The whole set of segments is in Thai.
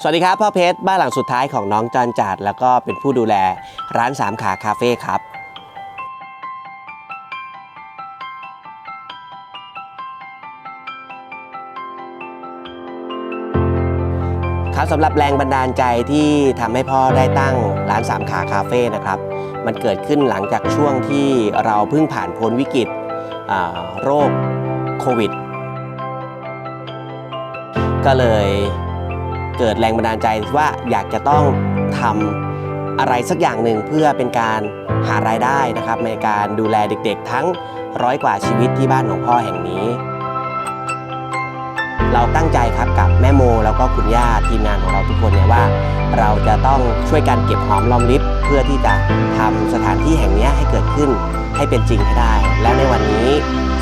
สวัสดีครับพ่อเพชรบ้านหลังสุดท้ายของน้องจอนจัดแล้วก็เป็นผู้ดูแลร้านสามขาคาเฟ่ครับ ครับสำหรับแรงบันดาลใจที่ทำให้พ่อได้ตั้งร้านสามขาคาเฟ่นะครับ มันเกิดขึ้นหลังจากช่วงที่เราเพิ่งผ่านพ้นวิกฤตโรคโควิด ก็เลย เกิดแรงบันดาลใจว่าอยากจะต้องทำอะไรสักอย่างหนึ่งเพื่อเป็นการหารายได้นะครับในการดูแลเด็กๆ ทั้งร้อยกว่าชีวิตที่บ้านของพ่อแห่งนี้ เราตั้งใจครับกับแม่โมแล้วก็คุณย่าทีมงานของเราทุกคนเนี่ยว่า เราจะต้องช่วยกันเก็บหอมรอมริบเพื่อที่จะทำสถานที่แห่งนี้ให้เกิดขึ้นให้เป็นจริงให้ได้ และในวันนี้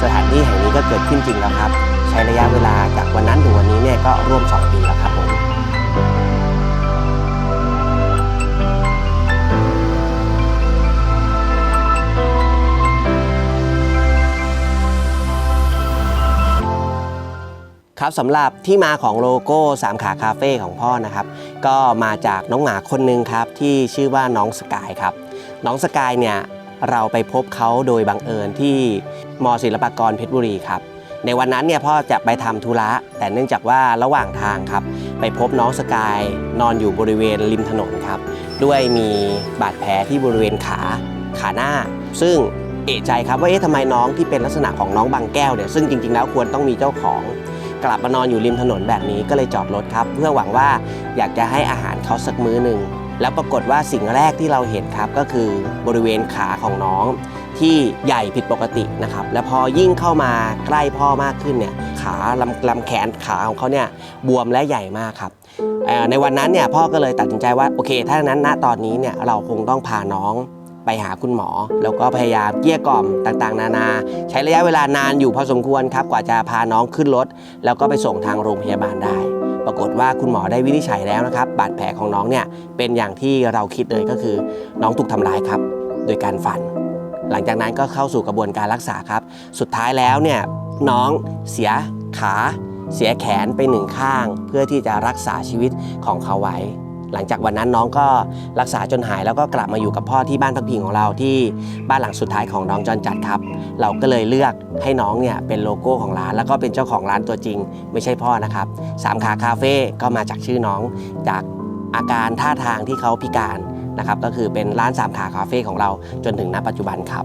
สถานที่แห่งนี้ก็เกิดขึ้นจริงแล้วครับ ใช้ระยะเวลาจากวันนั้นถึงวันนี้เนี่ยก็ร่วม 2 ปีแล้วครับผม ครับสำหรับที่มาของโลโก้สามขาคาเฟ่ของพ่อนะครับ ก็มาจากน้องหมาคนหนึ่งครับที่ชื่อว่าน้องสกายครับ น้องสกายเนี่ยเราไปพบเขาโดยบังเอิญที่มศิลปากรเพชรบุรีครับ ในวันนั้นเนี่ยพ่อจะไปทำธุระ แต่เนื่องจากว่าระหว่างทางครับ ไปพบน้องสกายนอนอยู่บริเวณริมถนนครับ ด้วยมีบาดแผลที่บริเวณขาขาหน้า ซึ่งเอะใจครับว่าเอ๊ะทำไมน้องที่เป็นลักษณะของน้องบางแก้วเนี่ยซึ่งจริงๆแล้วควรต้องมีเจ้าของ กลับมานอนอยู่ริมถนนแบบนี้ก็เลยจอดรถครับ เพื่อหวังว่าอยากจะให้อาหารเขาสักมื้อหนึ่งแล้วปรากฏว่าสิ่งแรกที่เราเห็นครับก็คือบริเวณขาของน้องที่ใหญ่ผิดปกตินะครับ แล้วพอยิ่งเข้ามาใกล้พ่อมากขึ้นเนี่ยขาลำลำแขนขาของเขาเนี่ยบวมและใหญ่มากครับในวันนั้นเนี่ยพ่อก็เลยตัดสินใจว่าโอเค ถ้านั้นณตอนนี้เนี่ยเราคงต้องพาน้อง ไปหาคุณหมอ แล้วก็พยายามเกลี้ยกล่อมต่างๆ นานา ใช้ระยะเวลานานอยู่พอสมควรครับกว่าจะพาน้องขึ้นรถ แล้วก็ไปส่งทางโรงพยาบาลได้ ปรากฏว่าคุณหมอได้วินิจฉัยแล้วนะครับบาดแผลของน้องเนี่ยเป็นอย่างที่เราคิดเลยก็คือ น้องถูกทำร้ายครับ โดยการฟัน หลังจากนั้นก็เข้าสู่กระบวนการรักษาครับ สุดท้ายแล้วเนี่ยน้องเสียขา เสียแขนไปหนึ่งข้าง เพื่อที่จะรักษาชีวิตของเขาไว้ หลังจากวันนั้นน้องก็รักษาจนหายแล้วก็กลับมาอยู่กับพ่อที่บ้านพักพิงของเราที่บ้านหลังสุดท้ายของน้องจอนจัดครับ เราก็เลยเลือกให้น้องเนี่ยเป็นโลโก้ของร้าน แล้วก็เป็นเจ้าของร้านตัวจริง ไม่ใช่พ่อนะครับสามขาคาเฟ่ก็มาจากชื่อน้องจากอาการท่าทางที่เขาพิการนะครับก็คือเป็นร้านสามขาคาเฟ่ของเราจนถึงณปัจจุบันครับ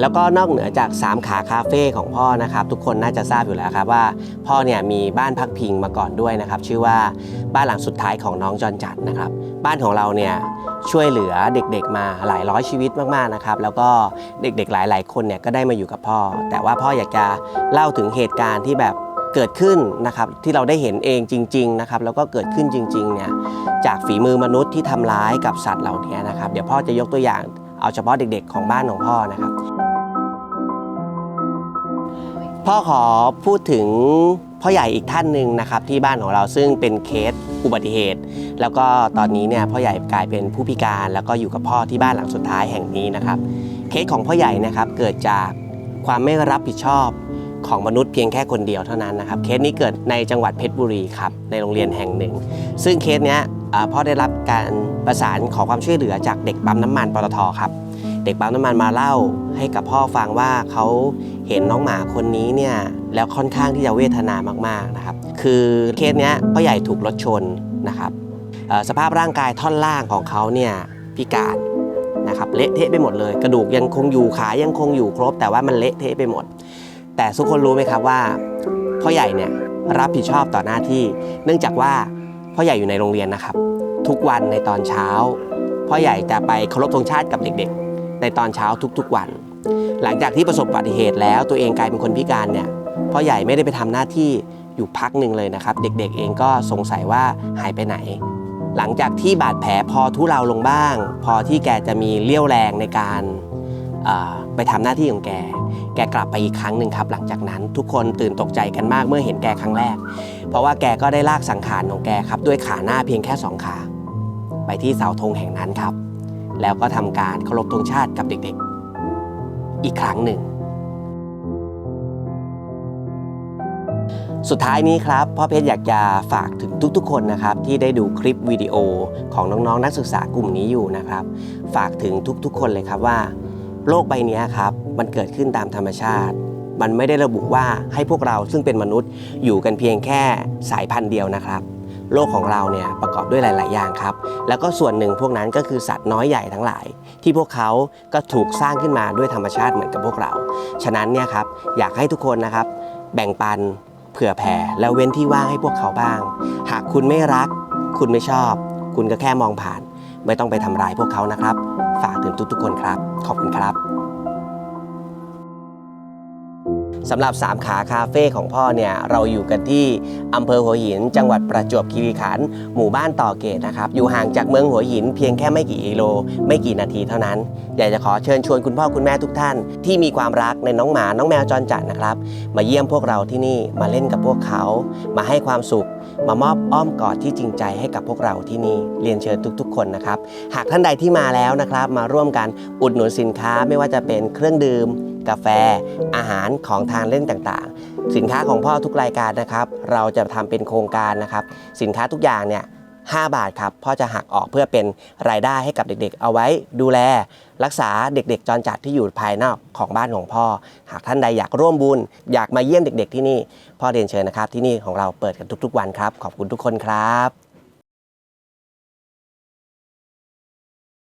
แล้วก็นอกเหนือจาก 3 ขาคาเฟ่ของพ่อนะครับ ทุกคนน่าจะทราบอยู่แล้วครับว่า พ่อเนี่ยมีบ้านพักพิงมาก่อนด้วยนะครับ ชื่อว่าบ้านหลังสุดท้ายของน้องจอนจัดนะครับ บ้านของเราเนี่ยช่วยเหลือเด็กๆ มาหลายร้อยชีวิตมากๆนะครับ แล้วก็เด็กๆหลาย ๆ คนเนี่ยก็ได้มาอยู่กับพ่อ แต่ว่าพ่ออยากจะเล่าถึงเหตุการณ์ที่แบบเกิดขึ้นนะครับที่เราได้เห็นเองจริง ๆนะครับ แล้วก็เกิดขึ้นจริงๆเนี่ยจากฝีมือมนุษย์ที่ทำร้ายกับสัตว์เหล่านี้นะครับ เดี๋ยวพ่อจะยกตัวอย่างเอาเฉพาะเด็กๆ ของบ้านของพ่อนะครับ พ่อขอพูดถึงพ่อใหญ่อีกท่านหนึ่งนะครับที่บ้านของเราซึ่งเป็นเคสอุบัติเหตุ แล้วก็ตอนนี้เนี่ยพ่อใหญ่กลายเป็นผู้พิการแล้วก็อยู่กับพ่อที่บ้านหลังสุดท้ายแห่งนี้นะครับเคสของพ่อใหญ่นะครับเกิดจากความไม่รับผิดชอบของมนุษย์เพียงแค่คนเดียวเท่านั้นนะครับเคสนี้เกิดในจังหวัดเพชรบุรีครับในโรงเรียนแห่งหนึ่ง ซึ่งเคสเนี้ยพ่อได้รับการประสานขอความช่วยเหลือจากเด็กปั๊มน้ำมันปตทครับ เด็กปั๊มน้ำมันมาเล่าให้กับพ่อฟังว่าเขาเห็นน้องหมาคนนี้เนี่ยแล้วค่อนข้างที่จะเวทนามากๆนะครับ คือเคสเนี้ยพ่อใหญ่ถูกรถชนนะครับสภาพร่างกายท่อนล่างของเขาเนี่ยพิการนะครับเละเทะไปหมดเลย กระดูกยังคงอยู่ขายังคงอยู่ครบ แต่ว่ามันเละเทะไปหมด แต่ทุกคนรู้ไหมครับว่าพ่อใหญ่เนี่ยรับผิดชอบต่อหน้าที่ เนื่องจากว่าพ่อใหญ่อยู่ในโรงเรียนนะครับ ทุกวันในตอนเช้าพ่อใหญ่จะไปเคารพธงชาติกับเด็กๆ ในตอนเช้าทุกๆวัน หลังจากที่ประสบอุบัติเหตุแล้วตัวเองกลายเป็นคนพิการเนี่ยพ่อใหญ่ไม่ได้ไปทำหน้าที่อยู่พักหนึ่งเลยนะครับ เด็กๆเองก็สงสัยว่าหายไปไหน หลังจากที่บาดแผลพอทุเลาลงบ้าง พอที่แกจะมีเลี้ยวแรงในการไปทำหน้าที่ของแก แกกลับไปอีกครั้งหนึ่งครับ หลังจากนั้นทุกคนตื่นตกใจกันมากเมื่อเห็นแกครั้งแรก เพราะว่าแกก็ได้ลากสังขารของแกครับ ด้วยขาหน้าเพียงแค่สองขา ไปที่เสาธงแห่งนั้นครับ แล้วก็ทำการเคารพธงชาติกับเด็กๆ อีกครั้งหนึ่ง สุดท้ายนี้ครับพ่อเพชรอยากจะฝากถึงทุกๆ คนนะครับ ที่ได้ดูคลิปวิดีโอของน้องๆ นักศึกษากลุ่มนี้อยู่นะครับ ฝากถึงทุกๆ คนเลยครับว่าโลกใบนี้ครับมันเกิดขึ้นตามธรรมชาติ มันไม่ได้ระบุว่าให้พวกเราซึ่งเป็นมนุษย์อยู่กันเพียงแค่สายพันธุ์เดียวนะครับ โลกของเราเนี่ยประกอบด้วยหลาย ๆ อย่างครับ แล้วก็ส่วนหนึ่งพวกนั้นก็คือสัตว์น้อยใหญ่ทั้งหลาย ที่พวกเขาก็ถูกสร้างขึ้นมาด้วยธรรมชาติเหมือนกับพวกเรา ฉะนั้นเนี่ยครับอยากให้ทุกคนนะครับแบ่งปันเผื่อแผ่แล้วเว้นที่ว่างให้พวกเขาบ้าง หากคุณไม่รัก คุณไม่ชอบ คุณก็แค่มองผ่าน ไม่ต้องไปทำร้ายพวกเขานะครับ ฝากถึงทุกๆคนครับ ขอบคุณครับ สำหรับสามขาคาเฟ่ของพ่อเนี่ยเราอยู่กันที่อำเภอหัวหิน จังหวัดประจวบคีรีขันธ์หมู่บ้านต่อเกตนะครับอยู่ห่างจากเมืองหัวหินเพียงแค่ไม่กี่กิโล ไม่กี่นาทีเท่านั้น อยากจะขอเชิญชวนคุณพ่อคุณแม่ทุกท่าน ที่มีความรักในน้องหมาน้องแมวจรจัดนะครับ มาเยี่ยมพวกเราที่นี่มาเล่นกับพวกเขา มาให้ความสุข มามอบอ้อมกอดที่จริงใจให้กับพวกเราที่นี่เรียนเชิญทุก ๆ คนนะครับหากท่านใดที่มาแล้วนะครับมาร่วมกันอุดหนุนสินค้าไม่ว่าจะเป็นเครื่องดื่ม กาแฟ อาหารของทานเล่นต่างๆ สินค้าของพ่อทุกรายการนะครับ เราจะทำเป็นโครงการนะครับ สินค้าทุกอย่างเนี่ย5บาทครับพ่อจะหักออกเพื่อเป็นรายได้ให้กับเด็กๆ เอาไว้ดูแล รักษาเด็กๆจรจัดที่อยู่ภายนอกของบ้านของพ่อ หากท่านใดอยากร่วมบุญ อยากมาเยี่ยมเด็กๆที่นี่ พ่อเรียนเชิญนะครับที่นี่ของเราเปิดกันทุกๆวันครับ ขอบคุณทุกคนครับ